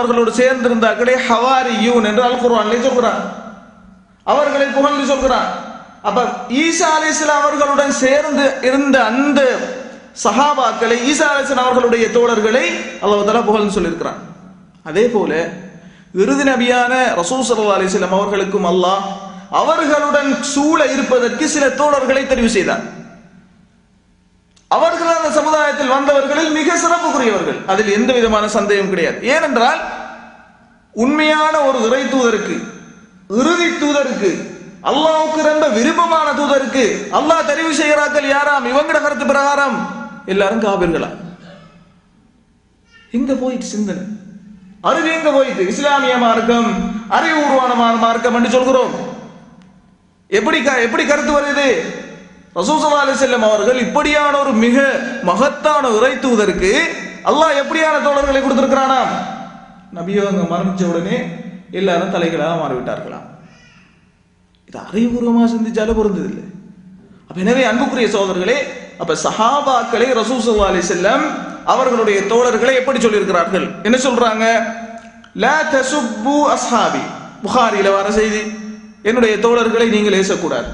அவர்களோடு சேர்ந்திருந்தார்களே ஹவாரியூன் என்று அல் குர்ஆனிலே சொல்கிறார் அவர்களை புகழ்ந்து சொல்கிறான். அப்ப ஈசா அலிஸ்லாம் அவர்களுடன் சேர்ந்து இருந்த அந்த சஹாபாக்களை ஈசா அலிஸ்லாம் அவர்களுடைய தோழர்களை அல்லாஹ் புகழ்ந்து சொல்லியிருக்கிறான். அதே போல இறுதி நபியான ரசூல் சல்லா அலிஸ்லாம் அவர்களுக்கும் அல்லாஹ் அவர்களுடன் சூழ இருப்பதற்கு சில தோழர்களை தெரிவு செய்தார். அவர்கள் அந்த சமுதாயத்தில் வந்தவர்களில் மிக சிறப்புக்குரியவர்கள். அதில் எந்த விதமான சந்தேகம் கிடையாது. ஏனென்றால் உண்மையான ஒரு இறை தூதருக்கு இறுதி தூதருக்கு அல்லாவுக்கு ரொம்ப விருப்பமான தூதருக்கு அல்லாஹ் தெரிவு செய்கிறார்கள் யாராம்? இவங்கட கருத்து பிரகாரம் எல்லாரும் காபிர்களா? இங்க போயிட்டு சிந்தனை? அறிவு எங்க போயிட்டு? இஸ்லாமிய மார்க்கம் அறிவுபூர்வமான மார்க்கம் என்று சொல்கிறோம். எப்படி க- எப்படி கருத்து வருது? ரசூசல்லா அலிசல்லம் அவர்கள் இப்படியான ஒரு மிக மகத்தான உரை தூதருக்கு அல்லாஹ் எப்படியான தோழர்களை கொடுத்திருக்கிறானா? நபியோ அங்க மரணிச்ச உடனே எல்லாரும் தலைகளாக மாறிவிட்டார்களாம். இது அறிவுபூர்வமாக சிந்திச்சாலும் பொருந்ததில்லை. அப்ப எனவே அன்புக்குரிய சோதர்களே அப்ப சஹாபாக்களை ரசூசல்லா அலிசல்லம் அவர்களுடைய தோழர்களை எப்படி சொல்லியிருக்கிறார்கள்? என்ன சொல்றாங்க? லா தசுப்பு அஸ்ஹாபி. புகாரியில் வர செய்தி என்னுடைய தோழர்களை நீங்கள் ஏசக்கூடாது.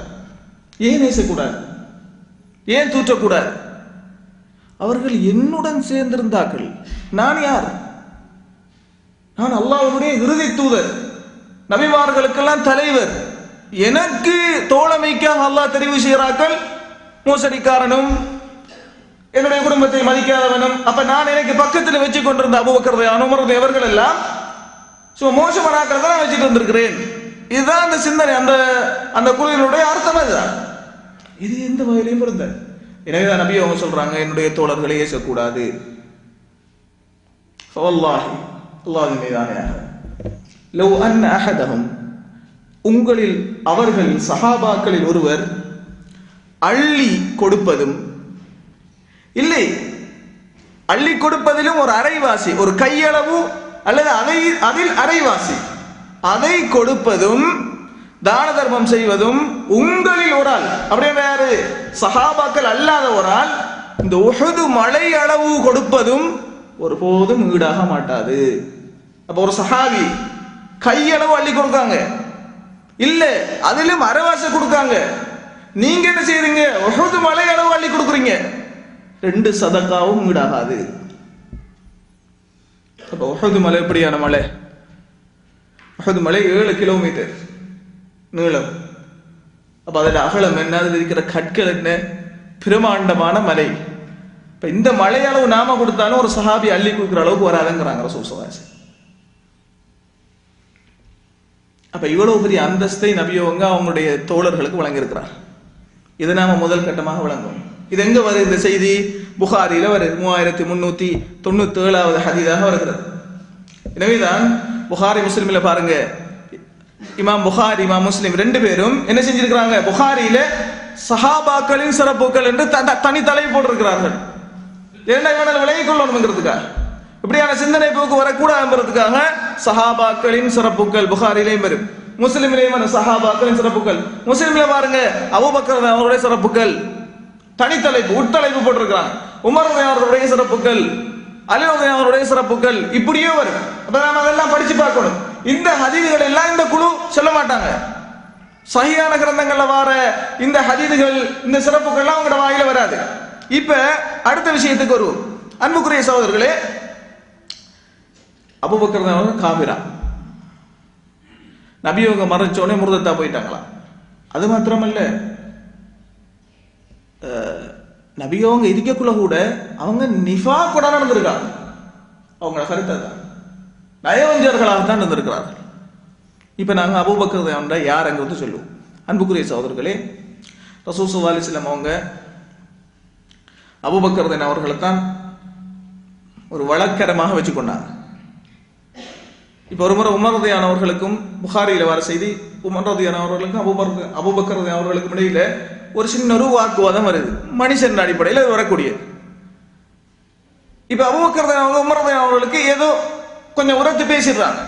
ஏன் ஏசக்கூடாது? ஏன் தூற்றக்கூடாது? அவர்கள் என்னுடன் சேர்ந்திருந்தார்கள். நான் யார்? நான் அல்லாவுடைய இறுதி தூதர். நபிமார்களுக்கெல்லாம் தலைவர். எனக்கு தோழமைக்காக அல்லாஹ் தெரிவு செய்கிறார்கள். மோசடிக்காரனும் என்னுடைய குடும்பத்தை மதிக்காதவனும். அப்ப நான் எனக்கு பக்கத்தில் வச்சு கொண்டிருந்த அபுபக்கரதை அனுமரது எவர்கள் எல்லாம் ஸோ மோசமானாக்கிறத நான் வச்சுட்டு வந்திருக்கிறேன். இதுதான் அந்த சிந்தனை அந்த அந்த குழுவினுடைய அர்த்தம் அதுதான். இது எந்த வகையிலையும் இருந்த எனவேதான் நபி அவங்க சொல்றாங்க என்னுடைய தோழர்களை ஏசக்கூடாது. ஃபவல்லாஹி மீதானையாக. Love and அஹதஹும். உங்களில் அவர்கள் சஹாபாக்களில் ஒருவர் அள்ளி கொடுப்பதும் இல்லை அள்ளி கொடுப்பதிலும் ஒரு அரைவாசி ஒரு கையளவு அல்லது அதை அதில் அரைவாசி. அதை கொடுப்பதும் தான தர்மம் செய்வதும் உங்களில் ஒரு ஆள். அப்படியே வேறு. சஹாபாக்கள் அல்லாத ஒரு ஆள். இந்த உஹது மலை அளவு கொடுப்பதும் ஒருபோதும் ஈடாக மாட்டாது. அப்ப ஒரு சஹாபி கையளவு அள்ளி கொடுக்காங்க. இல்ல அதிலும் அரைவாசி கொடுக்காங்க. நீங்க என்ன செய்யறீங்க உஹது மலை அளவு அள்ளி கொடுக்குறீங்க. ரெண்டு சதக்காவும் ஈடாகாது. அப்ப உஹது மலை எப்படியான மலை? உஹது மலை ஏழு கிலோமீட்டர் நீளம். அப்ப அதில் அகலம் என்ன? அதில் இருக்கிற கற்கள் என்ன? பிரமாண்டமான மலை. இப்ப இந்த மலை அளவு நாம கொடுத்தாலும் ஒரு சஹாபி அள்ளி கொடுக்குற அளவுக்கு வராதுங்கிறாங்க ரசூல் சவாசி அப்ப இவ்வளவு பெரிய அந்தஸ்தை நபியவங்க அவங்களுடைய தோழர்களுக்கு வழங்கியிருக்கிறார். இதை நாம முதல் கட்டமாக வழங்கும் இது எங்க வருது? இந்த செய்தி புகாரியில வருது. மூவாயிரத்தி முன்னூத்தி தொண்ணூத்தி ஏழாவது ஹதீதாக வருகிறது. எனவேதான் புகாரி முஸ்லிமில் பாருங்க இமாம் புகாரி இமாம் முஸ்லிம் ரெண்டு பேரும் என்ன செஞ்சிருக்கிறாங்க? புகாரியில சஹாபாக்களின் சிறப்புகள் என்று தனி தலை போட்டிருக்கிறார்கள். என்ன வேணாலும் விலகிக் கொள்ளணுங்கிறதுக்காக இப்படியான சிந்தனை போக்கு வரக்கூடாதுங்கிறதுக்காக சஹாபாக்களின் சிறப்புகள் புகாரிலையும் வரும். முஸ்லிமிலையும் வரும் சஹாபாக்களின் சிறப்புகள். முஸ்லிம்ல பாருங்க அபூபக்கர் அவருடைய சிறப்புகள். தனித்தலைப்பு உட்தலைப்பு போட்டிருக்கிறாங்க. உமர் அவர்களுடைய சிறப்புகள் அலி அவருடைய சிறப்புகள் இப்படியே வரும். அப்ப நாம அதெல்லாம் படிச்சு பார்க்கணும். இந்த ஹதீதுகள் எல்லாம் இந்த குழு சொல்ல மாட்டாங்க. சகியான கிரந்தங்கள்ல வர இந்த ஹதீதுகள் இந்த சிறப்புகள்லாம் அவங்களோட வாயில வராது. இப்ப அடுத்த விஷயத்துக்கு வருவோம். அன்புக்குரிய சகோதரர்களே அபுபக்கர் காபிரா. நபியவங்க மறைச்சோடனே முருதத்தா போயிட்டாங்களாம். அது மாத்திரமல்ல. அஹ், நபியவங்க இருக்கக்குள்ள கூட அவங்க நிஃபா கூட நடந்திருக்காங்க. அவங்கள கருத்தை தான் நயவஞ்சர்களாக தான் இருந்திருக்கிறார்கள். இப்ப நாங்க அங்கே வந்து சொல்லுவோம்? அன்புக்குரிய சகோதரர்களே ரசூல் அலிஸ்லாம் அவங்க அபூபக்கர் அவர்களை தான் ஒரு வழக்கரமாக வச்சுக்கொண்டாங்க. இப்ப ஒரு முறை உமரதையான அவர்களுக்கும் புகாரியில் வர செய்தி உமரதையான அவர்களுக்கும் அபுபர் அபுபக்கர் அவர்களுக்கும் இடையில ஒரு சின்ன ஒரு வாக்குவாதம் வருது. மனுஷன் அடிப்படையில் வரக்கூடியது. வரக்கூடிய இப்ப அபுபக்கர் அவங்க உமரதையான அவர்களுக்கு ஏதோ கொஞ்சம் உரத்து பேசிடுறாங்க.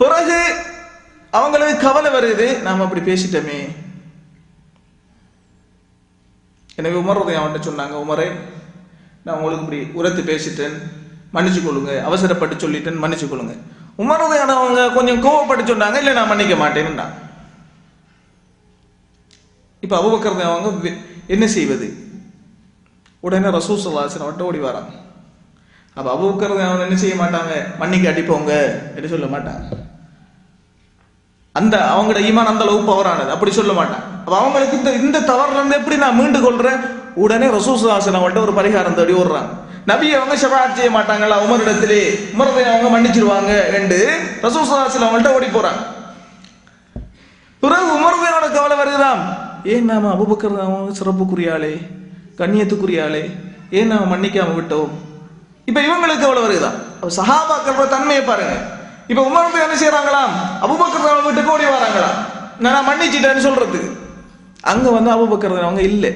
பிறகு அவங்களுக்கு கவலை வருது நாம அப்படி பேசிட்டோமே. எனவே உமர் அவன்கிட்ட சொன்னாங்க உமரே நான் உங்களுக்கு இப்படி உரத்து பேசிட்டேன். மன்னிச்சு கொள்ளுங்க. அவசரப்பட்டு சொல்லிட்டேன்னு மன்னிச்சு கொள்ளுங்க. உமரதையானவங்க கொஞ்சம் கோவப்பட்டு சொன்னாங்க இல்லை நான் மன்னிக்க மாட்டேன்னா இப்போ அபுபக்கர் அவங்க என்ன செய்வது? உடனே ரசூல் சல்லாசன் அவட்ட ஓடி வராங்க. அப்ப அபூக்கர் அவன் என்ன செய்ய மாட்டாங்க? மன்னிக்க அடிப்போங்க என்று சொல்ல மாட்டாங்க. அந்த அவங்களோட ஈமான் அந்த அளவு பவரானது அப்படி சொல்ல மாட்டான் அப்ப அவங்களுக்கு இந்த இந்த தவறுல இருந்து எப்படி நான் மீண்டு கொள்றேன்? உடனே ரசூல் அவங்கள்ட்ட ஒரு பரிகாரம் தேடி ஓடுறாங்க. நபி அவங்க ஷபாத் செய்ய மாட்டாங்களா உமரிடத்திலே உமரதை அவங்க மன்னிச்சிருவாங்க என்று ரசூல் அவங்கள்ட்ட ஓடி போறாங்க. பிறகு உமர்தனோட கவலை வருகிறான் ஏன் நாம அபுபக்கர் நாம சிறப்புக்குரியாளே கண்ணியத்துக்குரியாளே ஏன் நாம மன்னிக்காம விட்டோம்? இப்ப இவங்களுக்கு கவலை வருகுதா? அப்ப சஹாபாக்களோட தன்மையை பாருங்க. இப்ப உமர்ந்து என்ன செய்யறாங்களாம் அபுபக்கர் நாம வீட்டுக்கு ஓடி நான் மன்னிச்சிட்டேன்னு சொல்றது. அங்க வந்து அபுபக்கர் அவங்க இல்லை.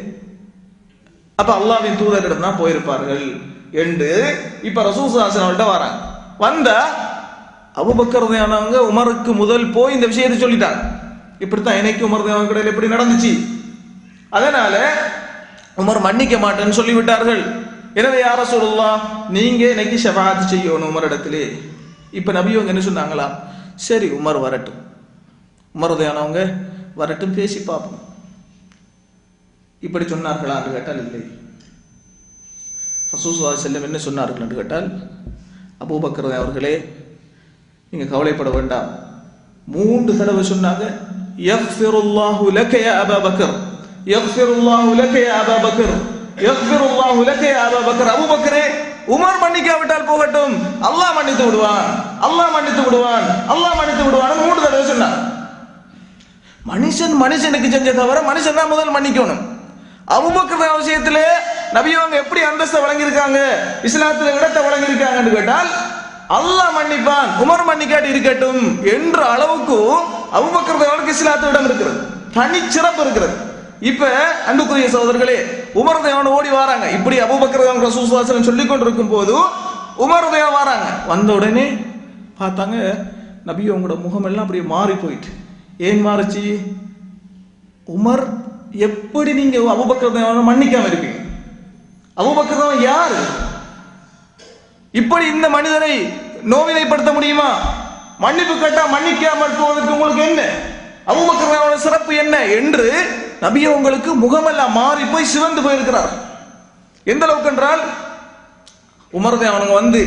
அப்ப அல்லாவின் தூதரிடம் தான் போயிருப்பார்கள் என்று இப்ப ரசூசாசன் அவள்கிட்ட வராங்க. வந்தா அபுபக்கரதையானவங்க உமருக்கு முதல் போய் இந்த விஷயத்தை சொல்லிட்டாங்க. இப்படித்தான் எனக்கு உமர் கடையில் எப்படி நடந்துச்சு? அதனால உமர் மன்னிக்க மாட்டேன்னு சொல்லிவிட்டார்கள். எனவே யார சொல்லலாம் நீங்க எனக்கு ஷபாத் செய்யணும் உமர் இடத்திலே. இப்ப நபியவங்க என்ன சொன்னாங்களா? சரி உமர் வரட்டும். உமரதையானவங்க வரட்டும் பேசி பார்ப்போம். இப்படி சொன்னார்களா என்று கேட்டால் இல்லை. ரசூசுல்லா செல்லம் என்ன சொன்னார்கள் என்று கேட்டால் அபூபக்கர் அவர்களே நீங்க கவலைப்பட வேண்டாம். மூன்று தடவை சொன்னாங்க யக்ஃபிருல்லாஹு லக யா அபா பக்கர் யக்ஃபிருல்லாஹு லக யா அபா பக்கர். பக்கர். உமர் மன்னிக்காவிட்டால் போகட்டும். அல்லாஹ் மன்னித்து விடுவான். அல்லாஹ் மன்னித்து விடுவான். அல்லாஹ் மன்னித்து விடுவான். மூன்று தடவை சொன்னான் மனுஷன் மனுஷனுக்கு செஞ்ச தவிர மனுஷன் தான் முதல் மன்னிக்கணும். அபுபக்கர் விஷயத்துல நபியவங்க எப்படி அந்தஸ்தை வழங்கியிருக்காங்க? இஸ்லாத்துல இடத்தை வழங்கியிருக்காங்கன்னு கேட்டால் அல்லாஹ் மன்னிப்பான் உமர் மன்னிக்காட்டி இருக்கட்டும் என்ற அளவுக்கு அபுபக்கர் அவருக்கு இஸ்லாத்து இடம் இருக்கிறது. தனி சிறப்பு இருக்கிறது. இப்ப அன்புக்குரிய சகோதரர்களே உமர் ஓடி வராங்க. இப்படி அபுபக்கர் தேவன் சொல்லி கொண்டிருக்கும் போது உமர் வராங்க. வந்த உடனே பார்த்தாங்க நபி உங்களோட முகமெல்லாம் அப்படியே மாறி போயிட்டு. ஏன் மாறுச்சு? உமர் எப்படி நீங்க அபுபக்கர் மன்னிக்காம இருப்பீங்க அபுபக்கர் யார்? இப்படி இந்த மனிதரை நோவினைப்படுத்த முடியுமா? மன்னிப்பு கேட்டா மன்னிக்காமல் போவதற்கு உங்களுக்கு என்ன? அபுபக்கர் சிறப்பு என்ன? என்று நபிய உங்களுக்கு முகமெல்லாம் மாறி போய் சிவந்து போயிருக்கிறார். எந்த அளவுக்கு என்றால் உமரதை அவனுங்க வந்து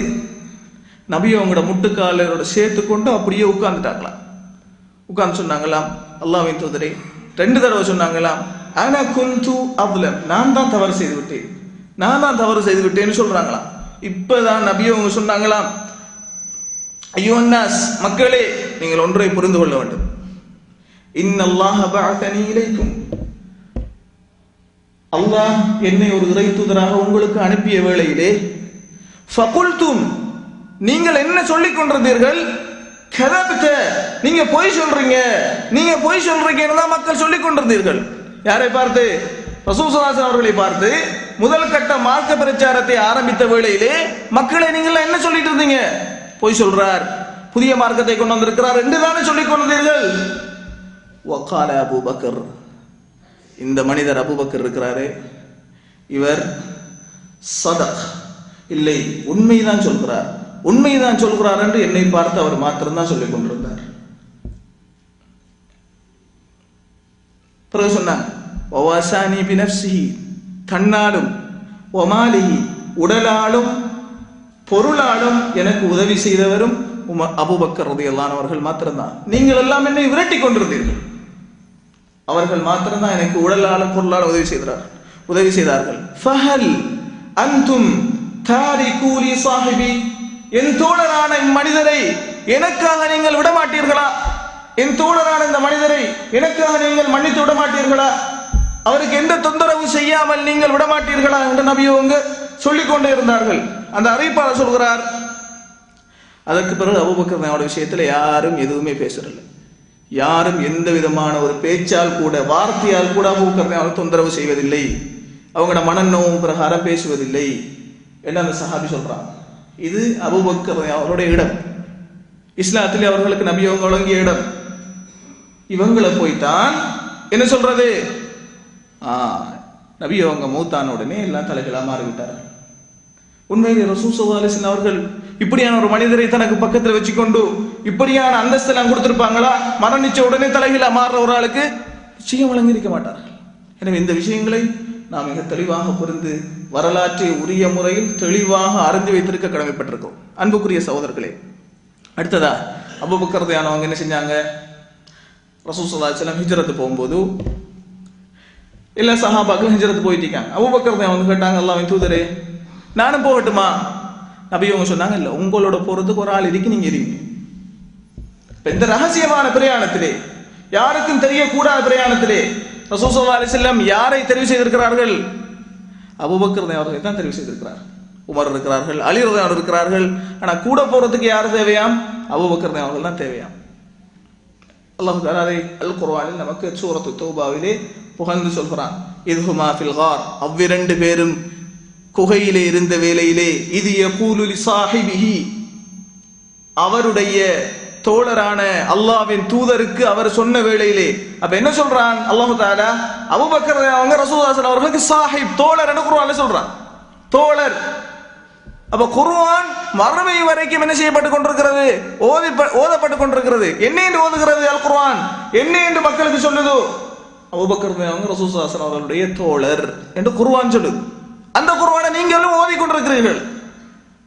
நபி அவங்களோட முட்டுக்காலரோட சேர்த்து கொண்டு அப்படியே உட்கார்ந்துட்டாங்களாம் உட்கார்ந்து சொன்னாங்களாம் அல்லாவின் தூதரே ரெண்டு தடவை சொன்னாங்களாம் ஆனா குந்து அவ்லம் நான் தான் தவறு செய்து விட்டேன் நான் தான் தவறு செய்து விட்டேன்னு சொல்றாங்களாம் இப்பதான் நபி அவங்க சொன்னாங்களாம் ஐயோ அண்ணாஸ் மக்களே நீங்கள் ஒன்றை புரிந்து கொள்ள வேண்டும். இன்னல்லாஹ பஅதனி இலைக்கும் அல்லாஹ் என்னை ஒரு இறை தூதராக உங்களுக்கு அனுப்பிய வேளையிலே ஃபகுல்தும் நீங்கள் என்ன சொல்லிக் கொண்டிருந்தீர்கள்? கதப்த நீங்க பொய் சொல்றீங்க. நீங்க பொய் சொல்றீங்கன்னு தான் மக்கள் சொல்லிக் கொண்டிருந்தீர்கள். யாரை பார்த்து? ரசூசலாசன் அவர்களை பார்த்து முதல் கட்ட மார்க்க பிரச்சாரத்தை ஆரம்பித்த வேளையிலே மக்களை நீங்கள் என்ன சொல்லிட்டு இருந்தீங்க? பொய் சொல்றார். புதிய மார்க்கத்தை கொண்டு வந்திருக்கிறார் என்று தானே சொல்லிக் கொண்டிருந்தீர்கள். வக்கால அபூபக்கர். இந்த மனிதர் அபுபக்கர் இருக்கிறாரே. இவர் சதக். இல்லை உண்மைதான் சொல்கிறார். உண்மைதான் சொல்கிறார் என்று என்னை பார்த்து அவர் மாத்திரம்தான் சொல்லிக் கொண்டிருந்தார். பிறகு சொன்னாங்க தன்னாலும் ஒமாலிஹி உடலாலும் பொருளாலும் எனக்கு உதவி செய்தவரும் உம அபுபக்கர் உதயல்லானவர்கள் மாத்திரம்தான். நீங்கள் எல்லாம் என்னை விரட்டி கொண்டிருந்தீர்கள். அவர்கள் மாத்திரம்தான் எனக்கு உடலாலும் பொருளால் உதவி செய்தார் உதவி செய்தார்கள். ஃபஹல் அந்தும் தாரி கூலி சாஹிபி. என் தோழரான இம்மனிதரை எனக்காக நீங்கள் விட மாட்டீர்களா என் தோழரான இந்த மனிதரை எனக்காக நீங்கள் மன்னித்து விட மாட்டீர்களா அவருக்கு எந்த தொந்தரவும் செய்யாமல் நீங்கள் விட மாட்டீர்களா என்று நபியவங்க சொல்லிக் கொண்டே இருந்தார்கள். அந்த அறிவிப்பாளர் சொல்கிறார் அதற்கு பிறகு அபுபக்கர் விஷயத்துல யாரும் எதுவுமே பேசுறதில்லை யாரும் எந்த விதமான ஒரு பேச்சால் கூட வார்த்தையால் கூட அபுபக்கர் தொந்தரவு செய்வதில்லை. அவங்களோட மனநோவும் பிரகாரம் பேசுவதில்லை என்று அந்த சஹாபி சொல்றான் இது அபுபக்கர் அவருடைய இடம். இஸ்லாத்திலே அவர்களுக்கு நபி அவங்க வழங்கிய இடம். இவங்களை போய்தான் என்ன சொல்றது? ஆ நபி அவங்க மூத்தான உடனே எல்லாம் தலைகளாக மாறிவிட்டார்கள். உண்மையில் ரசூல் அலிஸ்லாம் அவர்கள் இப்படியான ஒரு மனிதரை தனக்கு பக்கத்தில் வச்சுக்கொண்டு இப்படியான அந்தஸ்து எல்லாம் கொடுத்திருப்பாங்களா? மரணிச்ச உடனே தலைகீழா மாறுற ஒரு ஆளுக்கு நிச்சயம் வழங்கியிருக்க மாட்டார்கள் எனவே இந்த விஷயங்களை நாம் மிக தெளிவாக புரிந்து வரலாற்றை உரிய முறையில் தெளிவாக அறிந்து வைத்திருக்க கடமைப்பட்டிருக்கோம் அன்புக்குரிய சகோதரர்களே அடுத்ததா அபுபக்கரதையானவங்க என்ன செஞ்சாங்க? ரசூசல்லாச்சலம் ஹிஜரத்து போகும்போது எல்லா சஹாபாக்களும் போயிட்டு இருக்காங்க. அபுபக்கரதை அவங்க கேட்டாங்க அல்லாஹ்வின் தூதரே நானும் போகட்டுமா? நபி இவங்க சொன்னாங்க இல்லை உங்களோட போறதுக்கு ஒரு ஆள் இருக்கு நீங்க இருங்க இப்ப இந்த ரகசியமான பிரயாணத்திலே யாருக்கும் தெரியக்கூடாத பிரயாணத்திலே ரசூசல்லா அலிசல்லம் யாரை தெரிவு செய்திருக்கிறார்கள்? அபுபக்கர் அவர்களை தான் தெரிவு செய்திருக்கிறார். உமர் இருக்கிறார்கள் அலி இருக்கிறார்கள். ஆனா கூட போறதுக்கு யார் தேவையாம்? அபுபக்கர் அவர்கள் தான் தேவையாம். அல்லாஹு தாலாரை அல் குர்வானில் நமக்கு சூரத்து தௌபாவிலே புகழ்ந்து சொல்கிறான். இதுஹுமா ஃபில்ஹார் அவ்விரண்டு பேரும் குகையிலே இருந்த வேளையிலே இது யகூலுலி சாஹிபிஹி. அவருடைய தோழரான அல்லாஹ்வின் தூதருக்கு அவர் சொன்ன வேளையிலே அப்ப என்ன சொல்றான் அல்லாஹு தாலா அபுபக்கர் அவங்க ரசூதாசன் அவர்களுக்கு சாஹிப் தோழர் என்று குர்ஆன்ல சொல்றான். தோழர். அப்ப குர்ஆன் மறுமை வரைக்கும் என்ன செய்யப்பட்டு கொண்டிருக்கிறது? ஓதி ஓதப்பட்டு கொண்டிருக்கிறது. என்ன என்று ஓதுகிறது அல் குர்ஆன்? என்ன என்று மக்களுக்கு சொல்லுது? அபுபக்கர் அவங்க ரசூசாசன் அவர்களுடைய தோழர் என்று குர்ஆன் சொல்லுது. அந்த குர்வானை நீங்களும் ஓதி கொண்டிருக்கிறீர்கள்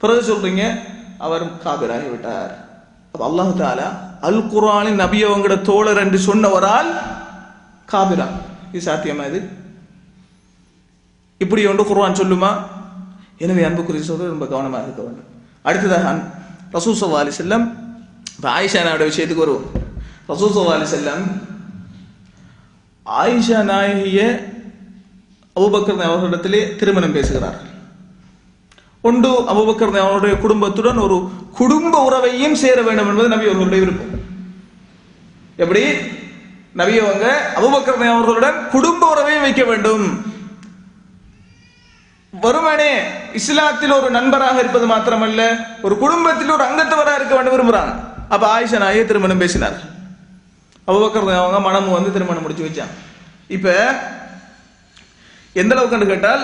பிறகு சொல்றீங்க அவர் காபிராகி விட்டார் அல்லாஹு அல்லாஹ் தாலா அல் குர்ஆனின் நபி அவங்களோட தோழர் என்று சொன்னவரால் காபிரா. இது சாத்தியமா இது? இப்படி ஒன்று குர்ஆன் சொல்லுமா? எனவே அன்புக்குரிய சொல்றது ரொம்ப கவனமாக இருக்க வேண்டும். அடுத்ததாக ரசூல் சல்லா அலி செல்லம் இப்போ ஆயிஷா நாயோட விஷயத்துக்கு வருவோம். ரசூல் சல்லா அலி செல்லம் ஆயிஷா நாயகிய அபுபக்கர் அவர்களிடத்திலே திருமணம் பேசுகிறார். ஒன்று அபுபக்கர் அவருடைய குடும்பத்துடன் ஒரு குடும்ப உறவையும் சேர வேண்டும் என்பது நபி அவர்களுடைய விருப்பம். எப்படி? நபி அவங்க அபுபக்கர் அவர்களுடன் குடும்ப உறவையும் வைக்க வேண்டும். வருமானே இஸ்லாத்தில் ஒரு நண்பராக இருப்பது மாத்திரமல்ல ஒரு குடும்பத்தில் ஒரு அங்கத்தவராக இருக்க வேண்டும் விரும்புறாங்க அப்ப ஆயிஷா நாயே திருமணம் பேசினார். அபுபக்கர் அவங்க மனமும் வந்து திருமணம் முடிச்சு வச்சாங்க. இப்ப எந்த அளவுக்கு கேட்டால்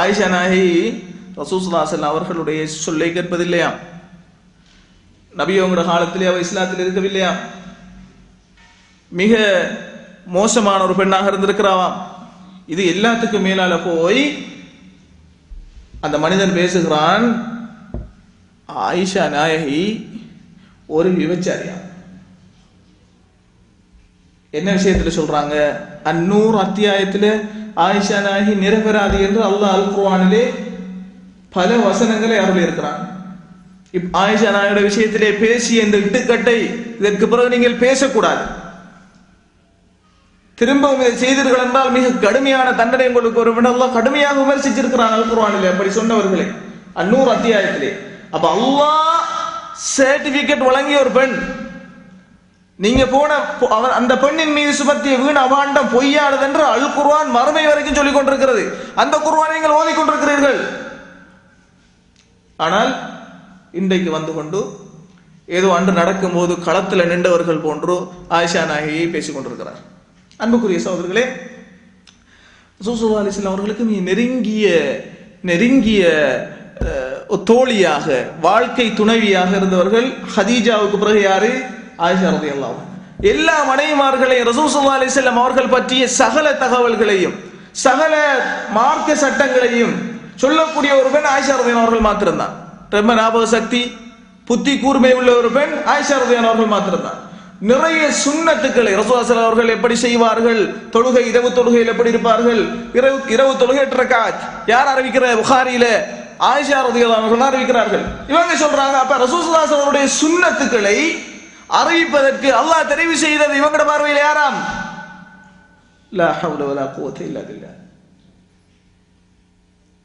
ஆயிஷா நாயி ரசூசுல்லாசன் அவர்களுடைய சொல்லை கேட்பதில்லையா நபியோங்கிற காலத்திலே அவள் இஸ்லாத்தில் இருக்கவில்லையா மிக மோசமான ஒரு பெண்ணாக இருந்திருக்கிறாவாம். இது எல்லாத்துக்கும் மேலால போய் அந்த மனிதன் பேசுகிறான் ஆயிஷா நாயகி ஒரு விபச்சாரியா என்ன விஷயத்துல சொல்றாங்க? அந்நூறு அத்தியாயத்தில் ஆயிஷா நாயகி நிரபராதி என்று அல்லாஹ் அல் குர்வானிலே பல வசனங்களை அருள் இருக்கிறான் இப் ஆயிஷா நாயோட விஷயத்திலே பேசிய இந்த இட்டுக்கட்டை இதற்கு பிறகு நீங்கள் பேசக்கூடாது. திரும்பவும் இதை செய்தீர்கள் என்றால் மிக கடுமையான தண்டனை உங்களுக்கு ஒரு விடலாம் கடுமையாக விமர்சிச்சிருக்கிறான் அல் குர்வானிலே அப்படி சொன்னவர்களே அந்நூறு அத்தியாயத்திலே. அப்ப அல்லாஹ் சர்டிபிகேட் வழங்கிய ஒரு பெண் நீங்க போன அவர் அந்த பெண்ணின் மீது சுமத்திய வீண் அபாண்டம் பொய்யானது என்று அல் குர்வான் மறுமை வரைக்கும் சொல்லிக் கொண்டிருக்கிறது. அந்த குர்வானை நீங்கள் ஓதிக் கொண்டிருக்கிறீர்கள். ஆனால் இன்றைக்கு வந்து கொண்டு ஏதோ அன்று நடக்கும்போது களத்தில் நின்றவர்கள் போன்று ஆயிஷா நாயகியை பேசிக் கொண்டிருக்கிறார். அன்புக்குரிய சகோதரர்களே சூசுல்லா அலிஸ்லாம் அவர்களுக்கு மிக நெருங்கிய நெருங்கிய தோழியாக வாழ்க்கை துணைவியாக இருந்தவர்கள் ஹதீஜாவுக்கு பிறகு யாரு? ஆயிஷா ரதி அல்லாஹ் எல்லா மனைவிமார்களையும் ரசூசுல்லா அலிஸ்லாம் அவர்கள் பற்றிய சகல தகவல்களையும் சகல மார்க்க சட்டங்களையும் சொல்லக்கூடிய ஒரு பெண் ஆயிஷா ரதியான் அவர்கள் மாத்திரம்தான். ரொம்ப ஞாபக சக்தி புத்தி கூர்மை உள்ள ஒரு பெண் ஆயிஷா ரதியான் அவர்கள் மாத்திரம்தான். நிறைய சுண்ணத்துக்களை ரசூலாசல் அவர்கள் எப்படி செய்வார்கள் தொழுகை இரவு தொழுகையில் எப்படி இருப்பார்கள் இரவு இரவு தொழுகை ரக்காத் யார் அறிவிக்கிற புகாரியில ஆயிஷா ரதியல்லாஹு அவர்கள் அறிவிக்கிறார்கள். இவங்க சொல்றாங்க அப்ப ரசூலுல்லாஹி அவருடைய சுண்ணத்துக்களை அறிவிப்பதற்கு அல்லாஹ் தெரிவு செய்தது இவங்கட பார்வையில் யாராம்?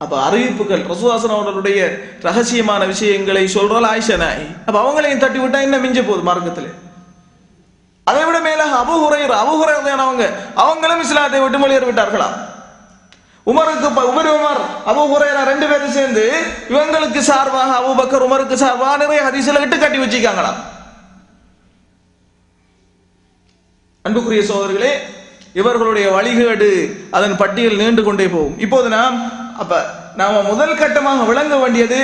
அப்ப அறிவிப்புகள் ரசூலாசன் அவர்களுடைய ரகசியமான விஷயங்களை சொல்றால் ஆயிஷா நாய் அப்ப அவங்களையும் தட்டி விட்டா என்ன மிஞ்ச போகுது மார்க்கத்தில்? அதை விட மேலாக அபுஹுரையர் அபுஹுரையர் அவங்க அவங்களும் இஸ்லாத்தை விட்டு மொழியர் விட்டார்களா உமருக்கு உமர் உமர் அபுஹுரையரா ரெண்டு பேரும் சேர்ந்து இவங்களுக்கு சார்பாக அபுபக்கர் உமருக்கு சார்பாக நிறைய ஹரிசில இட்டு கட்டி வச்சுக்காங்களாம் அன்புக்குரிய சோதர்களே இவர்களுடைய வழிகேடு அதன் பட்டியல் நீண்டு கொண்டே போகும். இப்போது நாம் அப்ப நாம முதல் கட்டமாக விளங்க வேண்டியது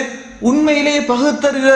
உண்மையிலேயே பகுத்தறிகிற